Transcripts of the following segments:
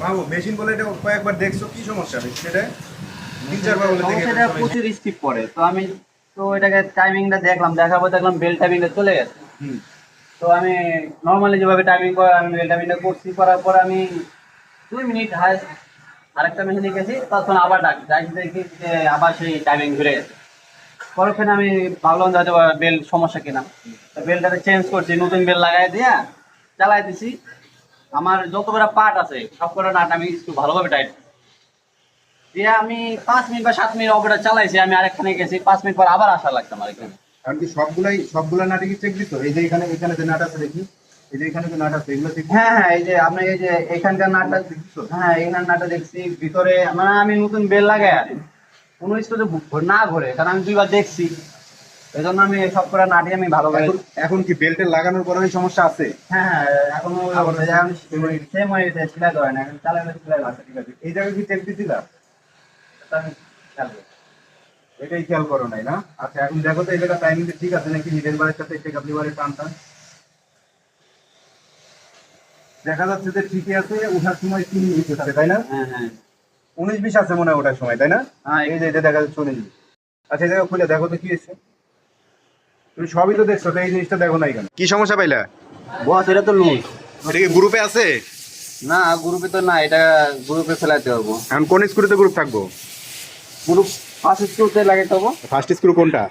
মাহবুব machine বলে এটা কয়েকবার দেখছ কি সমস্যা? সেটা তিন চারবার বলে দেখে প্রচুর স্টিপ পড়ে তো আমি তো এটাকে টাইমিংটা দেখলাম পর দেখলাম বেল টাইমিংটা চলে গেছে। হুম। তো আমি নর্মালি যেভাবে টাইমিং করে আমি বেল টাইমিংটা করছি করার পর আমি দুই মিনিট হাই আরেকটা মেশিনে গেছি তখন আবার ডাক যাই দেখি যে আবার সেই টাইমিং ঘুরে গেছে। পরক্ষণে আমি ভাবলাম হয়তো বেল সমস্যা কিনা। তো বেলটাকে চেঞ্জ করছি নতুন বেল লাগাই দিয়া চালাই দিছি। আমার যত কটা পার্ট আছে সব কটা নাট আমি একটু ভালোভাবে টাইট দিয়ে আমি পাঁচ মিনিট বা সাত মিনিট অপারেটা চালাইছি আমি আরেকখানে গেছি পাঁচ মিনিট পর আবার আসা লাগতাম আরেকখানে কারণ কি সবগুলাই সবগুলা নাটে কি চেক দিত এই যে এখানে এখানে যে নাট আছে দেখি এই যে এখানে যে নাট আছে এগুলো চেক হ্যাঁ হ্যাঁ এই যে আপনি এই যে এখানকার নাটটা হ্যাঁ এখানকার নাটটা দেখছি ভিতরে মানে আমি নতুন বেল লাগাই কোনো স্কুলে না ঘোরে কারণ আমি দুইবার দেখছি। এই জন্য আমি সব কটা নাটই আমি ভালো করে এখন কি বেল্টে লাগানোর পরে ওই সমস্যা আছে? হ্যাঁ হ্যাঁ এখনও সেম হয়ে গেছে সিলাই করে না এখন চালালে সিলাই আচ্ছা ঠিক আছে। এই জায়গায় কি চেক দিছিলা? আমি এটাই খেয়াল করো নাই না? আচ্ছা এখন দেখো তো এই জায়গা টাইমিং ঠিক আছে নাকি? হিডেন বারের সাথে চেক আপনি বারের টানটা দেখা যাচ্ছে যে ঠিকই আছে ওঠার সময় তিন মিনিট আছে তাই না? হ্যাঁ হ্যাঁ। উনিশ বিশ আছে মনে হয় ওঠার সময় তাই না? হ্যাঁ এই যে এটা দেখা যাচ্ছে উনিশ আচ্ছা এই জায়গা খুলে দেখো তো কি হয়েছে। তুমি সবই তো দেখছ তো এই জিনিসটা দেখো না এখানে কি সমস্যা পাইলা? বস এটা তো লুজ। এটা কি গ্রুপে আছে? না গ্রুপে তো না এটা গ্রুপে ফেলাতে হব এখন কোন স্ক্রুতে গ্রুপ থাকব? গ্রুপ ফার্স্ট স্ক্রুতে লাগাতে হব ফার্স্ট স্ক্রু কোনটা?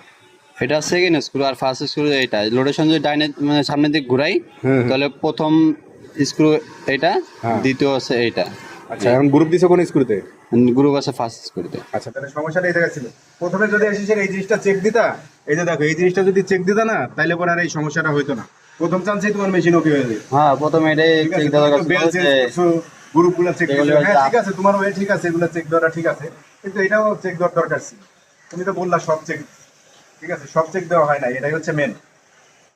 এটা সেকেন্ড স্ক্রু আর ফার্স্ট স্ক্রু এটা লোটেশন যদি ডাইনে মানে সামনের দিকে ঘুরাই তাহলে প্রথম স্ক্রু এটা হ্যাঁ। দ্বিতীয় আছে এইটা। আচ্ছা এখন গ্রুপ দিছো কোন স্ক্রুতে গ্রুপ আছে ফার্স্ট স্ক্রুতে আচ্ছা তাহলে সমস্যাটা এই জায়গায় ছিল। প্রথমে যদি এসে এই জিনিসটা চেক দিতা এই যে দেখো এই জিনিসটা যদি চেক দিতা না তাহলে পরে আর এই সমস্যাটা হইতো না। প্রথম চান্সেই তোমার মেশিন ওকে হয়ে যায় হ্যাঁ প্রথমে এটাই চেক আছে দেওয়ার করছ, গ্রুপগুলো চেক করছ। হ্যাঁ ঠিক আছে তোমার ওয়ে ঠিক আছে এগুলো চেক দেওয়াটা ঠিক আছে। কিন্তু এটাও চেক দেওয়ার দরকার ছিল। তুমি তো বললা সব চেক ঠিক আছে সব চেক দেওয়া হয় না এটাই হচ্ছে মেন